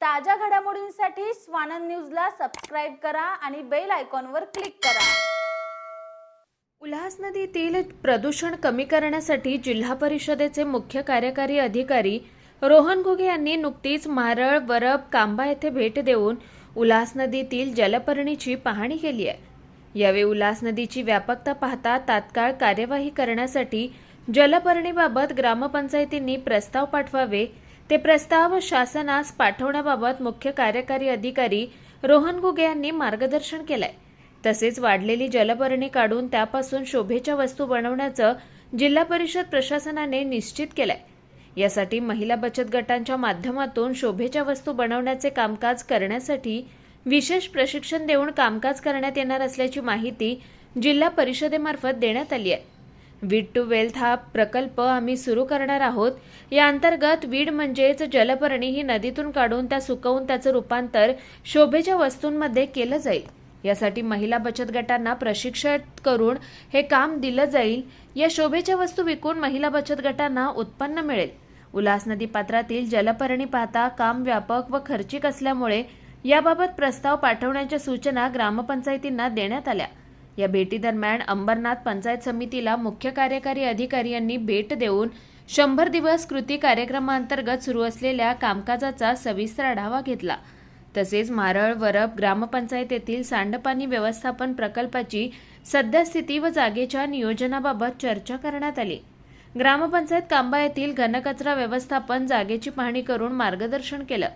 ताज्या घडामोडींसाठी स्वानंद न्यूजला सबस्क्राईब करा आणि बेल आयकॉनवर क्लिक करा. उल्हास नदीतील प्रदूषण कमी करण्यासाठी जिल्हा परिषदेचे मुख्य कार्यकारी अधिकारी रोहन घुगे यांनी नुकतीच मारळ वरब कांबा येथे भेट देऊन उल्हास नदीतील जलपर्णीची पाहणी केली आहे. यावेळी उल्हास नदीची व्यापकता पाहता तात्काळ कार्यवाही करण्यासाठी जलपर्णीबाबत ग्रामपंचायतींनी प्रस्ताव पाठवावे ते प्रस्ताव शासनास पाठवण्याबाबत मुख्य कार्यकारी अधिकारी रोहन गुगे यांनी मार्गदर्शन केलंय. तसेच वाढलेली जलपर्णी काढून त्यापासून शोभेच्या वस्तू बनवण्याचं जिल्हा परिषद प्रशासनाने निश्चित केलंय. यासाठी महिला बचत गटांच्या माध्यमातून शोभेच्या वस्तू बनवण्याचे कामकाज करण्यासाठी विशेष प्रशिक्षण देऊन कामकाज करण्यात येणार असल्याची माहिती जिल्हा परिषदेमार्फत देण्यात आली आहे. वीड टू वेल्थ हा प्रकल्प आम्ही सुरू करणार आहोत. या अंतर्गत वीड म्हणजेच जलपर्णी ही नदीतून काढून त्या सुकवून त्याचं रूपांतर शोभेच्या वस्तूंमध्ये केलं जाईल. यासाठी महिला बचत गटांना प्रशिक्षण करून हे काम दिलं जाईल. या शोभेच्या वस्तू विकून महिला बचत गटांना उत्पन्न मिळेल. उल्हास नदी पात्रातील जलपर्णी पाहता काम व्यापक व खर्चिक असल्यामुळे याबाबत प्रस्ताव पाठवण्याच्या सूचना ग्रामपंचायतींना देण्यात आल्या. या भेटीदरम्यान अंबरनाथ पंचायत समितीला मुख्य कार्यकारी अधिकारी यांनी भेट देऊन शंभर दिवस कृती कार्यक्रमांतर्गत सुरू असलेल्या कामकाजाचा सविस्तर आढावा घेतला. तसेच मारळ वरब ग्रामपंचायतीतील सांडपाणी व्यवस्थापन प्रकल्पाची सद्यस्थिती व जागेच्या नियोजनाबाबत चर्चा करण्यात आली. ग्रामपंचायत कांबा येथील घनकचरा व्यवस्थापन जागेची पाहणी करून मार्गदर्शन केलं.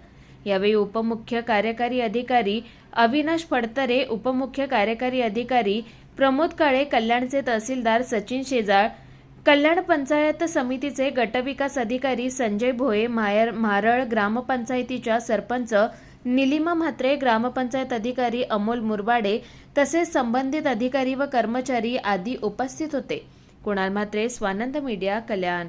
यावेळी उपमुख्य कार्यकारी अधिकारी अविनाश फडतरे उपमुख्य कार्यकारी अधिकारी प्रमोद काळे कल्याणचे तहसीलदार सचिन शेजाळ कल्याण पंचायत समितीचे गटविकास अधिकारी संजय भोये मायर मारळ ग्रामपंचायतीच्या सरपंच निलिमा म्हात्रे ग्रामपंचायत अधिकारी अमोल मुरबाडे तसेच संबंधित अधिकारी व कर्मचारी आदी उपस्थित होते. कुणाल म्हात्रे स्वानंद मीडिया कल्याण.